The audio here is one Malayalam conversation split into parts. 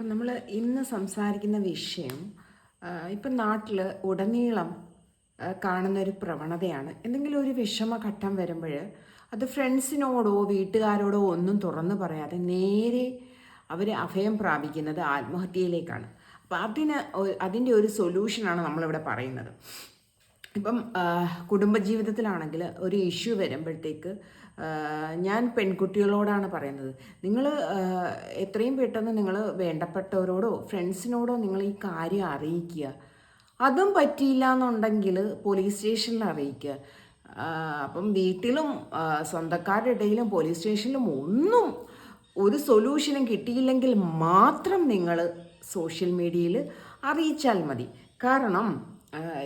അപ്പം നമ്മൾ ഇന്ന് സംസാരിക്കുന്ന വിഷയം ഇപ്പം നാട്ടിൽ ഉടനീളം കാണുന്ന ഒരു പ്രവണതയാണ്. എന്തെങ്കിലും ഒരു വിഷമഘട്ടം വരുമ്പോൾ അത് ഫ്രണ്ട്സിനോടോ വീട്ടുകാരോടോ ഒന്നും തുറന്നു പറയാതെ നേരെ അവർ അഭയം പ്രാപിക്കുന്നത് ആത്മഹത്യയിലേക്കാണ്. അപ്പം അതിന് അതിന്റെ ഒരു സൊല്യൂഷനാണ് നമ്മളിവിടെ പറയുന്നത്. ഇപ്പം കുടുംബജീവിതത്തിലാണെങ്കിൽ ഒരു ഇഷ്യൂ വരുമ്പോഴത്തേക്ക് ഞാൻ പെൺകുട്ടികളോടാണ് പറയുന്നത്. നിങ്ങൾ എത്രയും പെട്ടെന്ന് നിങ്ങൾ വേണ്ടപ്പെട്ടവരോടോ ഫ്രണ്ട്സിനോടോ നിങ്ങൾ ഈ കാര്യം അറിയിക്കുക. അതും പറ്റിയില്ല എന്നുണ്ടെങ്കിൽ പോലീസ് സ്റ്റേഷനിൽ അറിയിക്കുക. അപ്പം വീട്ടിലും സ്വന്തക്കാരുടെ ഇടയിലും പോലീസ് സ്റ്റേഷനിലും ഒന്നും ഒരു സൊല്യൂഷനും കിട്ടിയില്ലെങ്കിൽ മാത്രം നിങ്ങൾ സോഷ്യൽ മീഡിയയിൽ അറിയിച്ചാൽ മതി. കാരണം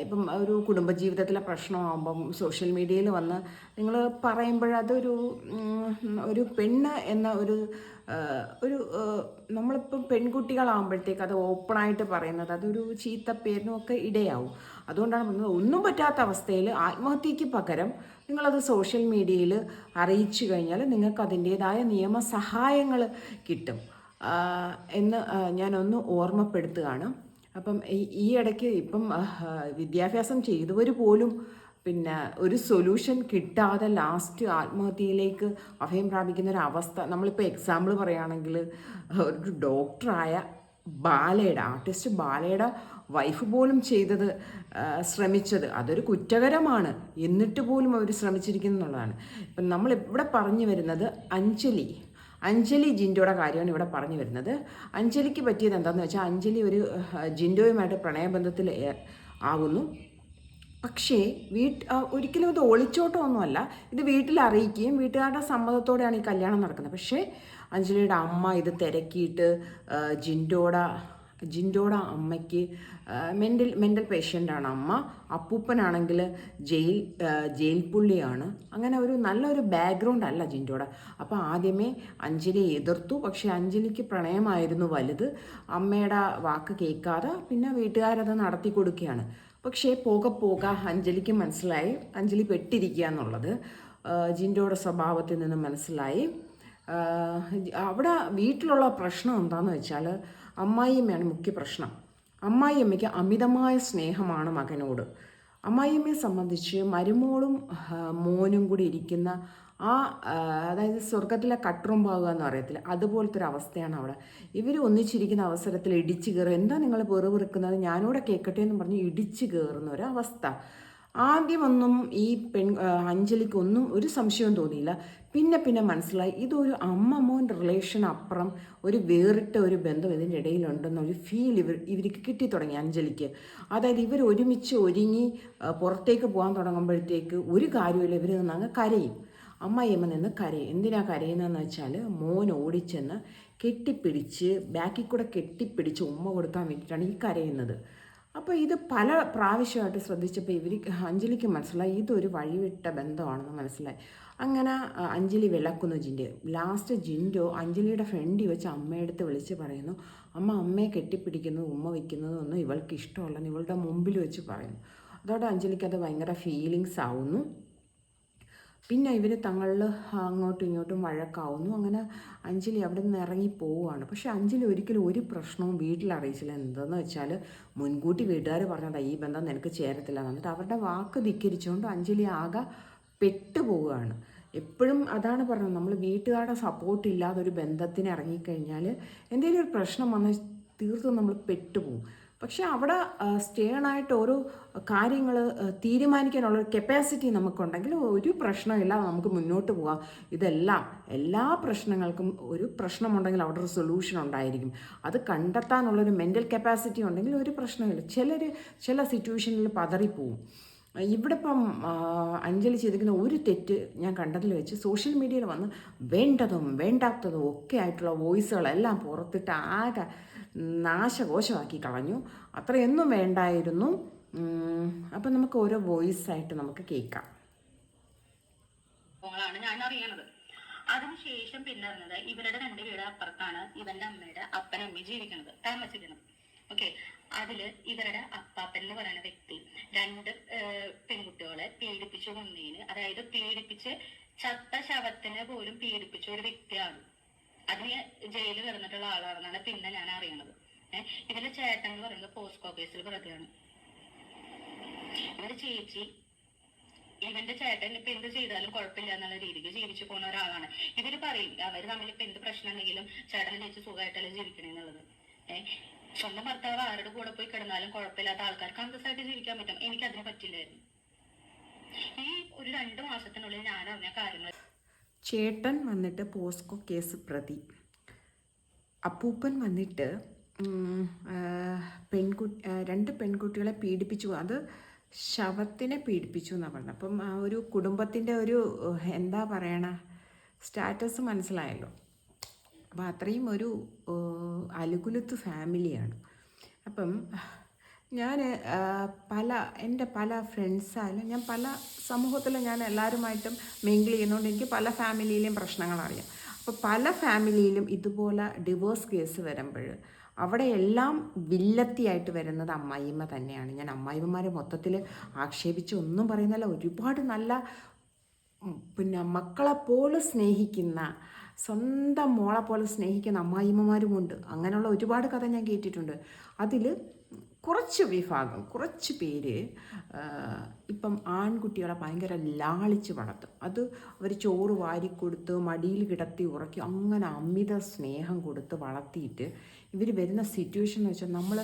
ഇപ്പം ഒരു കുടുംബജീവിതത്തിലെ പ്രശ്നമാകുമ്പം സോഷ്യൽ മീഡിയയിൽ വന്ന് നിങ്ങൾ പറയുമ്പോഴതൊരു ഒരു പെണ്ണ് എന്ന ഒരു ഒരു നമ്മളിപ്പം പെൺകുട്ടികളാകുമ്പോഴത്തേക്ക് അത് ഓപ്പണായിട്ട് പറയുന്നത് അതൊരു ചീത്ത പേരിനും ഒക്കെ ഇടയാവും. അതുകൊണ്ടാണ് പറഞ്ഞത് ഒന്നും പറ്റാത്ത അവസ്ഥയിൽ ആത്മഹത്യയ്ക്ക് പകരം നിങ്ങളത് സോഷ്യൽ മീഡിയയിൽ അറിയിച്ചു കഴിഞ്ഞാൽ നിങ്ങൾക്ക് അതിന്റേതായ നിയമസഹായങ്ങൾ കിട്ടും. എന്ന് ഞാനൊന്ന് ഓർമ്മപ്പെടുത്തുകയാണ്. അപ്പം ഈ- ഇടയ്ക്ക് ഇപ്പം വിദ്യാഭ്യാസം ചെയ്തവർ പോലും പിന്നെ ഒരു സൊല്യൂഷൻ കിട്ടാതെ ലാസ്റ്റ് ആത്മഹത്യയിലേക്ക് അഭയം പ്രാപിക്കുന്ന ഒരു അവസ്ഥ. നമ്മളിപ്പോൾ എക്സാമ്പിൾ പറയുകയാണെങ്കിൽ ഒരു ഡോക്ടറായ ബാലയുടെ ആർട്ടിസ്റ്റ് ബാലയുടെ വൈഫ് പോലും ചെയ്തത് ശ്രമിച്ചത് അതൊരു കുറ്റകരമാണ്. എന്നിട്ട് പോലും അവർ ശ്രമിച്ചിരിക്കുന്നു എന്നുള്ളതാണ്. ഇപ്പം നമ്മൾ ഇവിടെ പറഞ്ഞു വരുന്നത് അഞ്ജലി. അഞ്ജലി ജിൻഡോയുടെ കാര്യമാണ് ഇവിടെ പറഞ്ഞു വരുന്നത്. അഞ്ജലിക്ക് പറ്റിയത് എന്താണെന്ന് വെച്ചാൽ അഞ്ജലി ഒരു ജിൻഡോയുമായിട്ട് പ്രണയബന്ധത്തിൽ ആകുന്നു. പക്ഷേ വീട്ട് ഒരിക്കലും ഇത് ഒളിച്ചോട്ടമൊന്നുമല്ല. ഇത് വീട്ടിൽ അറിയിക്കുകയും വീട്ടുകാരുടെ സമ്മതത്തോടെയാണ് ഈ കല്യാണം നടക്കുന്നത്. പക്ഷേ അഞ്ജലിയുടെ അമ്മ ഇത് തിരക്കിയിട്ട് ആ, ജിൻഡോട അമ്മയ്ക്ക് മെന്റൽ മെന്റൽ പേഷ്യന്റാണ് അമ്മ. അപ്പൂപ്പനാണെങ്കിൽ ജയിൽ ജയിൽ പുള്ളിയാണ് അങ്ങനെ ഒരു നല്ലൊരു ബാക്ക്ഗ്രൗണ്ട് അല്ല ജിൻഡോട. അപ്പോൾ ആദ്യമേ അഞ്ജലിയെ എതിർത്തു. പക്ഷേ അഞ്ജലിക്ക് പ്രണയമായിരുന്നു വലുത്. അമ്മയുടെ വാക്ക് കേൾക്കാതെ പിന്നെ വീട്ടുകാരത് നടത്തി കൊടുക്കുകയാണ്. പക്ഷേ പോക പോക അഞ്ജലിക്ക് മനസ്സിലായി. അഞ്ജലി പെട്ടിരിക്കുക എന്നുള്ളത് ജിൻഡോടെ സ്വഭാവത്തിൽ നിന്ന് മനസ്സിലായി. അവിടെ വീട്ടിലുള്ള പ്രശ്നം എന്താണെന്ന് വെച്ചാൽ അമ്മായിയമ്മയാണ് മുഖ്യ പ്രശ്നം. അമ്മായിയമ്മയ്ക്ക് അമിതമായ സ്നേഹമാണ് മകനോട്. അമ്മായിയമ്മയെ സംബന്ധിച്ച് മരുമോളും മോനും കൂടി ഇരിക്കുന്ന ആ അതായത് സ്വർഗത്തിലെ കട്ടുറുമ്പാവുക എന്ന് പറയത്തില്ല അതുപോലത്തെ ഒരു അവസ്ഥയാണ് അവിടെ. ഇവർ ഒന്നിച്ചിരിക്കുന്ന അവസരത്തിൽ ഇടിച്ചു കയറുക. എന്താ നിങ്ങൾ വെറുവിറുക്കുന്നത്? ഞാനൂടെ കേൾക്കട്ടെ എന്ന് പറഞ്ഞ് ഇടിച്ചു കയറുന്ന ഒരു അവസ്ഥ ആദ്യമൊന്നും ഈ പെൺ അഞ്ജലിക്കൊന്നും ഒരു സംശയവും തോന്നിയില്ല. പിന്നെ പിന്നെ മനസ്സിലായി ഇതൊരു അമ്മ മോൻ റിലേഷൻ അപ്പുറം ഒരു വേറിട്ട ഒരു ബന്ധം ഇതിന്റെ ഇടയിലുണ്ടെന്നൊരു ഫീൽ ഇവർ ഇവർക്ക് കിട്ടി തുടങ്ങി അഞ്ജലിക്ക്. അതായത് ഇവർ ഒരുമിച്ച് ഒരുങ്ങി പുറത്തേക്ക് പോകാൻ തുടങ്ങുമ്പോഴത്തേക്ക് ഒരു കാര്യമില്ല ഇവർ നിന്നങ്ങ് കരയും. അമ്മായിയമ്മ നിന്ന് കരയും. എന്തിനാ കരയുന്നതെന്ന് വെച്ചാൽ മോൻ ഓടിച്ചെന്ന് കെട്ടിപ്പിടിച്ച് ബാക്കിൽ കൂടെ കെട്ടിപ്പിടിച്ച് ഉമ്മ കൊടുക്കാൻ വേണ്ടിയിട്ടാണ് ഈ കരയുന്നത്. അപ്പോൾ ഇത് പല പ്രാവശ്യമായിട്ട് ശ്രദ്ധിച്ചപ്പോൾ ഇവർ അഞ്ജലിക്ക് മനസ്സിലായി ഇതൊരു വഴിവിട്ട ബന്ധമാണെന്ന് മനസ്സിലായി. അങ്ങനെ അഞ്ജലി വിളക്കുന്നു ജിന്റെ ലാസ്റ്റ് ജിൻഡോ അഞ്ജലിയുടെ ഫ്രണ്ടി വെച്ച് അമ്മയെടുത്ത് വിളിച്ച് പറയുന്നു അമ്മ അമ്മയെ കെട്ടിപ്പിടിക്കുന്നത് ഉമ്മ വയ്ക്കുന്നതൊന്നും ഇവൾക്ക് ഇഷ്ടമല്ലെന്ന് ഇവളുടെ മുമ്പിൽ വെച്ച് പറയുന്നു. അതോടെ അഞ്ജലിക്ക് അത് ഭയങ്കര ഫീലിങ്സ് ആവുന്നു. പിന്നെ ഇവർ തങ്ങളിൽ അങ്ങോട്ടും ഇങ്ങോട്ടും വഴക്കാവുന്നു. അങ്ങനെ അഞ്ജലി അവിടെ നിന്ന് ഇറങ്ങി പോവുകയാണ്. പക്ഷേ അഞ്ജലി ഒരിക്കലും ഒരു പ്രശ്നവും വീട്ടിൽ അറിയിച്ചില്ല. എന്തെന്ന് വെച്ചാൽ മുൻകൂട്ടി വീട്ടുകാർ പറഞ്ഞതാ ഈ ബന്ധം നിനക്ക് ചേരത്തില്ല എന്നിട്ട് അവരുടെ വാക്ക് ധിക്കരിച്ചുകൊണ്ട് അഞ്ജലി ആകെ പെട്ടുപോവുകയാണ് എപ്പോഴും അതാണ് പറഞ്ഞത് നമ്മൾ വീട്ടുകാരുടെ സപ്പോർട്ട് ഇല്ലാതെ ഒരു ബന്ധത്തിന് ഇറങ്ങിക്കഴിഞ്ഞാൽ എന്തെങ്കിലും ഒരു പ്രശ്നം വന്നാൽ തീർത്തും നമ്മൾ പെട്ടുപോകും പക്ഷെ അവിടെ സ്റ്റേണായിട്ട് ഓരോ കാര്യങ്ങൾ തീരുമാനിക്കാനുള്ള ഒരു കപ്പാസിറ്റി നമുക്കുണ്ടെങ്കിൽ ഒരു പ്രശ്നമില്ലാതെ നമുക്ക് മുന്നോട്ട് പോകാം. ഇതെല്ലാം എല്ലാ പ്രശ്നങ്ങൾക്കും ഒരു പ്രശ്നമുണ്ടെങ്കിൽ അവിടെ ഒരു സൊല്യൂഷൻ ഉണ്ടായിരിക്കും. അത് കണ്ടെത്താനുള്ളൊരു മെന്റൽ കപ്പാസിറ്റി ഉണ്ടെങ്കിൽ ഒരു പ്രശ്നമില്ല. ചിലർ ചില സിറ്റുവേഷനിൽ പതറിപ്പോവും. ഇവിടെ ഇപ്പം അഞ്ജലി ചെയ്തിരിക്കുന്ന ഒരു തെറ്റ് ഞാൻ കണ്ടതിൽ വെച്ച് സോഷ്യൽ മീഡിയയിൽ വന്ന് വേണ്ടതും വേണ്ടാത്തതും ഒക്കെ ആയിട്ടുള്ള വോയിസുകളെല്ലാം പുറത്തിട്ട് ആകെ നാശകോശമാക്കി കളഞ്ഞു. അത്രയൊന്നും വേണ്ടായിരുന്നു. അപ്പൊ നമുക്ക് ഓരോ വോയിസ് ആയിട്ട് നമുക്ക് കേൾക്കാം. ഞാൻ അതിനുശേഷം പിന്നെ അറിഞ്ഞത് ഇവരുടെ രണ്ട് വീട് അപ്പുറത്താണ്. ഇവന്റെ അമ്മയുടെ അപ്പനും അമ്മയും ജീവിക്കുന്നത്. താമസിക്കുന്നത് ഓക്കെ അതിൽ ഇവരുടെ അപ്പാപ്പൻ എന്ന് പറയുന്ന വ്യക്തി രണ്ട് പെൺകുട്ടികളെ പീഡിപ്പിച്ചു കൊന്നതിന് അതായത് പീഡിപ്പിച്ച് ചത്ത ശവത്തിനെ പോലും പീഡിപ്പിച്ച ഒരു വ്യക്തിയാണ്. അതിന് ജയിലിൽ കിടന്നിട്ടുള്ള ആളാണെന്നാണ് പിന്നെ ഞാൻ അറിയണത്. ഏഹ് ഇതിന്റെ ചേട്ടൻ എന്ന് പറയുന്നത് പോസ്കോ കേസിൽ പ്രതിയാണ് ഇവരുടെ ചേച്ചി ഇവന്റെ ചേട്ടൻ ഇപ്പൊ എന്ത് ചെയ്താലും കുഴപ്പമില്ല എന്നുള്ള രീതിക്ക് ജീവിച്ചു പോകുന്ന ഒരാളാണ്. ഇവർ പറയും അവർ തമ്മിൽ ഇപ്പൊ എന്ത് പ്രശ്നം ഉണ്ടെങ്കിലും ചേട്ടൻ ചേച്ചി സുഖമായിട്ടല്ലേ ജീവിക്കണേന്നുള്ളത് ഏഹ് സ്വന്തം ഭർത്താവ് ആരുടെ കൂടെ പോയി കിടന്നാലും കുഴപ്പമില്ലാത്ത ആൾക്കാർക്ക് അന്തസ്സായിട്ട് ജീവിക്കാൻ പറ്റും. എനിക്ക് അതിന് പറ്റില്ലായിരുന്നു. ഈ ഒരു രണ്ടു മാസത്തിനുള്ളിൽ ഞാൻ അറിഞ്ഞ കാര്യങ്ങൾ ചേട്ടൻ വന്നിട്ട് പോസ്കോ കേസ് പ്രതി. അപ്പൂപ്പൻ വന്നിട്ട് പെൺകുട്ടി രണ്ട് പെൺകുട്ടികളെ പീഡിപ്പിച്ചു. അത് ശവത്തിനെ പീഡിപ്പിച്ചു എന്നാണ് പറഞ്ഞത്. അപ്പം ആ ഒരു കുടുംബത്തിന്റെ ഒരു എന്താ പറയണ സ്റ്റാറ്റസ് മനസ്സിലായല്ലോ. അപ്പോൾ അത്രയും ഒരു അലുകുലത്ത് ഫാമിലിയാണ്. അപ്പം ഞാൻ പല എന്റെ പല ഫ്രണ്ട്സായാലും ഞാൻ പല സമൂഹത്തിൽ ഞാൻ എല്ലാവരുമായിട്ടും മിങ്കിൾ ചെയ്യുന്നതുകൊണ്ട് എനിക്ക് പല ഫാമിലിയിലെയും പ്രശ്നങ്ങളറിയാം. അപ്പോൾ പല ഫാമിലിയിലും ഇതുപോലെ ഡിവോഴ്സ് കേസ് വരുമ്പോൾ അവിടെ എല്ലാം വില്ലത്തിയായിട്ട് വരുന്നത് അമ്മായിമ്മ തന്നെയാണ്. ഞാൻ അമ്മായിമ്മമാരെ മൊത്തത്തിൽ ആക്ഷേപിച്ച് ഒന്നും പറയുന്നില്ല. ഒരുപാട് നല്ല പിന്നെ മക്കളെപ്പോലെ സ്നേഹിക്കുന്ന സ്വന്തം മോളെ സ്നേഹിക്കുന്ന അമ്മായിമ്മമാരുമുണ്ട് അങ്ങനെയുള്ള ഒരുപാട് കഥ ഞാൻ കേട്ടിട്ടുണ്ട്. അതിൽ കുറച്ച് വിഭാഗം കുറച്ച് പേര് ഇപ്പം ആൺകുട്ടികളെ ഭയങ്കര ലാളിച്ച് വളർത്തും. അത് അവർ ചോറ് വാരിക്കൊടുത്ത് മടിയിൽ കിടത്തി ഉറക്കി അങ്ങനെ അമിത സ്നേഹം കൊടുത്ത് വളർത്തിയിട്ട് ഇവർ വരുന്ന സിറ്റുവേഷൻ എന്ന് വെച്ചാൽ നമ്മൾ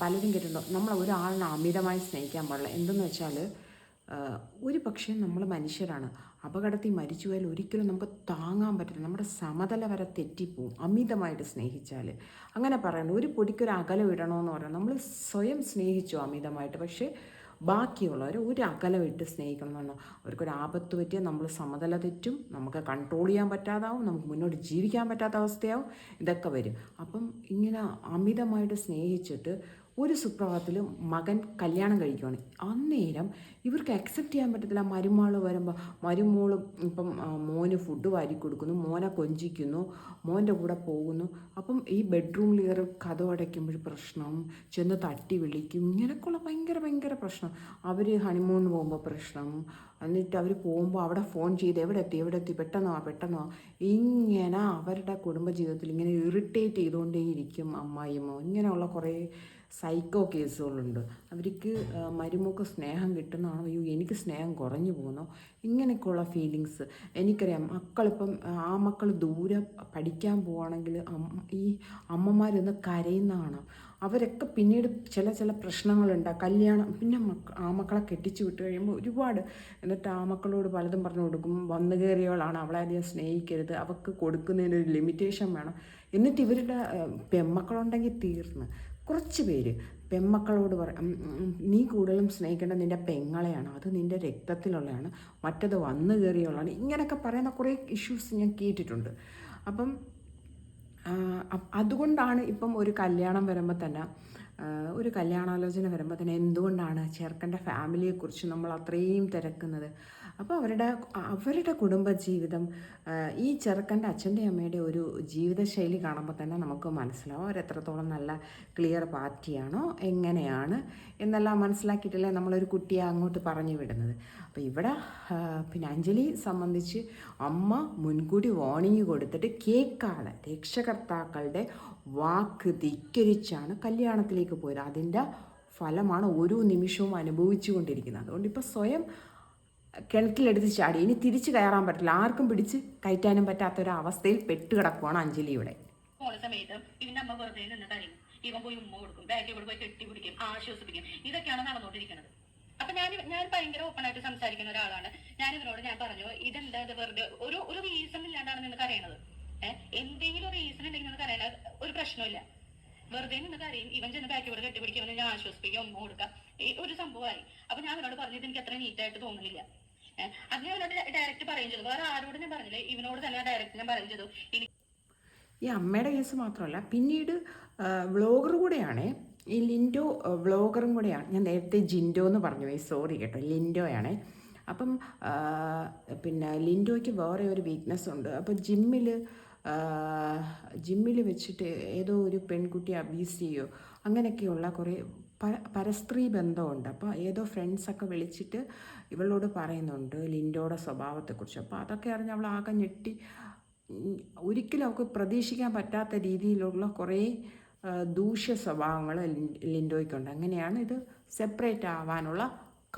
പലരും കേട്ടിട്ടുണ്ടോ? നമ്മൾ ഒരാളിനെ അമിതമായി സ്നേഹിക്കാൻ പാടില്ല. എന്തെന്ന് വെച്ചാൽ ഒരു പക്ഷേ നമ്മൾ മനുഷ്യരാണ്. അപകടത്തിൽ മരിച്ചു പോയാൽ ഒരിക്കലും നമുക്ക് താങ്ങാൻ പറ്റില്ല. നമ്മുടെ സമതല വരെ തെറ്റിപ്പോവും. അമിതമായിട്ട് സ്നേഹിച്ചാൽ. അങ്ങനെ പറയുന്നത് ഒരു പൊടിക്കൊരു അകലം ഇടണമെന്ന് പറയാം നമ്മൾ സ്വയം സ്നേഹിച്ചു അമിതമായിട്ട്. പക്ഷേ ബാക്കിയുള്ളവർ ഒരു അകലം ഇട്ട് സ്നേഹിക്കണം എന്ന് പറഞ്ഞാൽ അവർക്കൊരു ആപത്ത് പറ്റിയാൽ നമ്മൾ സമതല തെറ്റും നമുക്ക് കൺട്രോൾ ചെയ്യാൻ പറ്റാതാവും നമുക്ക് മുന്നോട്ട് ജീവിക്കാൻ പറ്റാത്ത അവസ്ഥയാവും. ഇതൊക്കെ വരും. അപ്പം ഇങ്ങനെ അമിതമായിട്ട് സ്നേഹിച്ചിട്ട് ഒരു സുപ്രഭാതത്തിൽ മകൻ കല്യാണം കഴിക്കുകയാണ് അന്നേരം ഇവർക്ക് അക്സെപ്റ്റ് ചെയ്യാൻ പറ്റത്തില്ല. മരുമാൾ വരുമ്പോൾ മരുമോൾ ഇപ്പം മോന് ഫുഡ് വാരി കൊടുക്കുന്നു മോനെ കൊഞ്ചിക്കുന്നു മോന്റെ കൂടെ പോകുന്നു. അപ്പം ഈ ബെഡ്റൂമിൽ കയറി കഥ അടയ്ക്കുമ്പോൾ പ്രശ്നം ചെന്ന് തട്ടി വിളിക്കും. ഇങ്ങനെയൊക്കെയുള്ള ഭയങ്കര ഭയങ്കര പ്രശ്നം. അവർ ഹണിമൂണിന് പോകുമ്പോൾ പ്രശ്നം എന്നിട്ട് അവർ പോകുമ്പോൾ അവിടെ ഫോൺ ചെയ്ത് എവിടെ എത്തി എവിടെ എത്തി പെട്ടെന്നോ പെട്ടെന്നോ ഇങ്ങനെ അവരുടെ കുടുംബജീവിതത്തിൽ ഇങ്ങനെ ഇറിറ്റേറ്റ് ചെയ്തുകൊണ്ടേയിരിക്കും അമ്മായിമ്മോ ഇങ്ങനെയുള്ള കുറേ സൈക്കോ കേസുകളുണ്ട് അവർക്ക് മരുമൊക്കെ സ്നേഹം കിട്ടുന്നതാണോ? അയ്യോ എനിക്ക് സ്നേഹം കുറഞ്ഞു പോകുന്നോ. ഇങ്ങനെയൊക്കെയുള്ള ഫീലിങ്സ് എനിക്കറിയാം മക്കളിപ്പം ആ മക്കൾ ദൂരെ പഠിക്കാൻ പോവുകയാണെങ്കിൽ ഈ അമ്മമാരൊന്ന് കരയുന്ന കാണാം അവരൊക്കെ പിന്നീട് ചില ചില പ്രശ്നങ്ങളുണ്ട്. കല്യാണം പിന്നെ മക്ക ആ മക്കളെ കെട്ടിച്ചു വിട്ട് കഴിയുമ്പോൾ ഒരുപാട് എന്നിട്ട് ആ മക്കളോട് പലതും പറഞ്ഞു കൊടുക്കും. വന്നു കയറിയവളാണ് അവളെ അധികം സ്നേഹിക്കരുത്. അവൾക്ക് കൊടുക്കുന്നതിനൊരു ലിമിറ്റേഷൻ വേണം. എന്നിട്ട് ഇവരുടെ പെമ്മക്കളുണ്ടെങ്കിൽ തീർന്ന്. കുറച്ച് പേര് പെമ്മക്കളോട് പറ നീ കൂടുതലും സ്നേഹിക്കേണ്ടത് നിന്റെ പെങ്ങളെയാണ്. അത് നിന്റെ രക്തത്തിലുള്ളതാണ് മറ്റത് വന്നു കയറിയുള്ളതാണ് ഇങ്ങനെയൊക്കെ പറയുന്ന കുറേ ഇഷ്യൂസ് ഞാൻ കേട്ടിട്ടുണ്ട്. അപ്പം അതുകൊണ്ടാണ് ഇപ്പം ഒരു കല്യാണം വരുമ്പോൾ തന്നെ ഒരു കല്യാണാലോചന വരുമ്പോൾ തന്നെ എന്തുകൊണ്ടാണ് ചെറുക്കന്റെ ഫാമിലിയെക്കുറിച്ച് നമ്മൾ അത്രയും തിരക്കുന്നത്? അപ്പോൾ അവരുടെ അവരുടെ കുടുംബജീവിതം ഈ ചെറുക്കന്റെ അച്ഛന്റെ അമ്മയുടെ ഒരു ജീവിതശൈലി കാണുമ്പോൾ തന്നെ നമുക്ക് മനസ്സിലാവും അവരെത്രത്തോളം നല്ല ക്ലിയർ പാർട്ടിയാണോ എങ്ങനെയാണ് എന്നെല്ലാം മനസ്സിലാക്കിയിട്ടല്ലേ നമ്മളൊരു കുട്ടിയെ അങ്ങോട്ട് പറഞ്ഞു വിടുന്നത്. അപ്പോൾ ഇവിടെ പിന്നെ അഞ്ജലി സംബന്ധിച്ച് അമ്മ മുൻകൂട്ടി വാർണിംഗ് കൊടുത്തിട്ട് കേൾക്കാതെ രക്ഷകർത്താക്കളുടെ വാക്ക് ധിക്കരിച്ചാണ് കല്യാണത്തിലേക്ക് പോയത്. അതിന്റെ ഫലമാണ് ഓരോ നിമിഷവും അനുഭവിച്ചു കൊണ്ടിരിക്കുന്നത്. അതുകൊണ്ട് ഇപ്പോൾ സ്വയം കിണറ്റിലെടുത്ത് ചാടി. ഇനി തിരിച്ചു കയറാൻ പറ്റില്ല. ആർക്കും പിടിച്ച് കയറ്റാനും പറ്റാത്ത ഒരു അവസ്ഥയിൽ പെട്ടുകിടക്കുവാണ് അഞ്ജലി ഇവിടെ. അമ്മ ഇവൻ പോയി ഉമ്മ കൊടുക്കും. ബാക്കി കൂടെ പോയി കെട്ടി പിടിക്കും. ആശ്വസിപ്പിക്കും. ഇതൊക്കെയാണ് നടന്നുകൊണ്ടിരിക്കുന്നത്. അപ്പൊ ഞാൻ ഞാൻ ഭയങ്കര ഓപ്പൺ ആയിട്ട് സംസാരിക്കുന്ന ഒരാളാണ്. ഞാൻ ഇവരോട് ഞാൻ പറഞ്ഞു ഇതെന്താ ഇത് വെറുതെ ഒരു ഒരു റീസൺ ഇല്ലാണ്ടാണ് നിങ്ങൾക്ക് അറിയണത് ഏഹ് എന്തെങ്കിലും ഒരു റീസൺ ഉണ്ടെങ്കിൽ നിങ്ങൾക്ക് കരയണ ഒരു പ്രശ്നമില്ല വെറുതെ നിന്ന് കരയും. ഇവൻ ചെന്ന് ബാക്കി കൂടെ കെട്ടിപ്പിടിക്കും ഞാൻ ആശ്വസിപ്പിക്കും. ഉമ്മ കൊടുക്കാം. ഒരു സംഭവമായി. അപ്പൊ ഞാൻ അവനോട് പറഞ്ഞത് എനിക്ക് അത്ര നീറ്റായിട്ട് തോന്നുന്നില്ല. ഡയറക്റ്റ് വേറെ ഞാൻ ഇവനോട് ഡയറക്റ്റ് ഞാൻ ഈ അമ്മയുടെ കേസ് മാത്രമല്ല പിന്നീട് വ്ളോഗർ കൂടെയാണ് ഈ ലിൻഡോ വ്ളോഗറും കൂടെയാണ്. ഞാൻ നേരത്തെ ജിൻഡോ എന്ന് പറഞ്ഞു സോറി കേട്ടോ ലിൻഡോയാണേ. അപ്പം പിന്നെ ലിൻഡോയ്ക്ക് വേറെ ഒരു വീക്ക്നെസ് ഉണ്ട്. അപ്പോൾ ജിമ്മിൽ ജിമ്മിൽ വെച്ചിട്ട് ഏതോ ഒരു പെൺകുട്ടി അബ്യൂസ് ചെയ്യോ? അങ്ങനെയൊക്കെയുള്ള കുറേ പരസ്ത്രീ ബന്ധമുണ്ട്. അപ്പോൾ ഏതോ ഫ്രണ്ട്സൊക്കെ വിളിച്ചിട്ട് ഇവളോട് പറയുന്നുണ്ട് ലിൻഡോയുടെ സ്വഭാവത്തെക്കുറിച്ച്. അപ്പോൾ അതൊക്കെ അറിഞ്ഞ് അവൾ ആകെ ഞെട്ടി. ഒരിക്കലും അവൾക്ക് പ്രതീക്ഷിക്കാൻ പറ്റാത്ത രീതിയിലുള്ള കുറേ ദൂഷ്യ സ്വഭാവങ്ങൾ ലിൻഡോയ്ക്കുണ്ട്. അങ്ങനെയാണ് ഇത് സെപ്പറേറ്റ് ആവാനുള്ള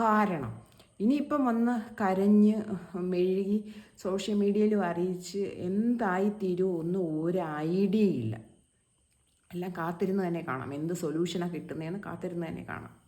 കാരണം. ഇനിയിപ്പം വന്ന് കരഞ്ഞ് മെഴുകി സോഷ്യൽ മീഡിയയിലും അറിയിച്ച് എന്തായിത്തീരുമോ ഒന്നും ഒരു ഐഡിയ ഇല്ല. എല്ലാം കാത്തിരുന്ന് തന്നെ കാണാം. എന്ത് സൊല്യൂഷനാണ് കിട്ടുന്നതെന്ന് കാത്തിരുന്ന് തന്നെ കാണാം.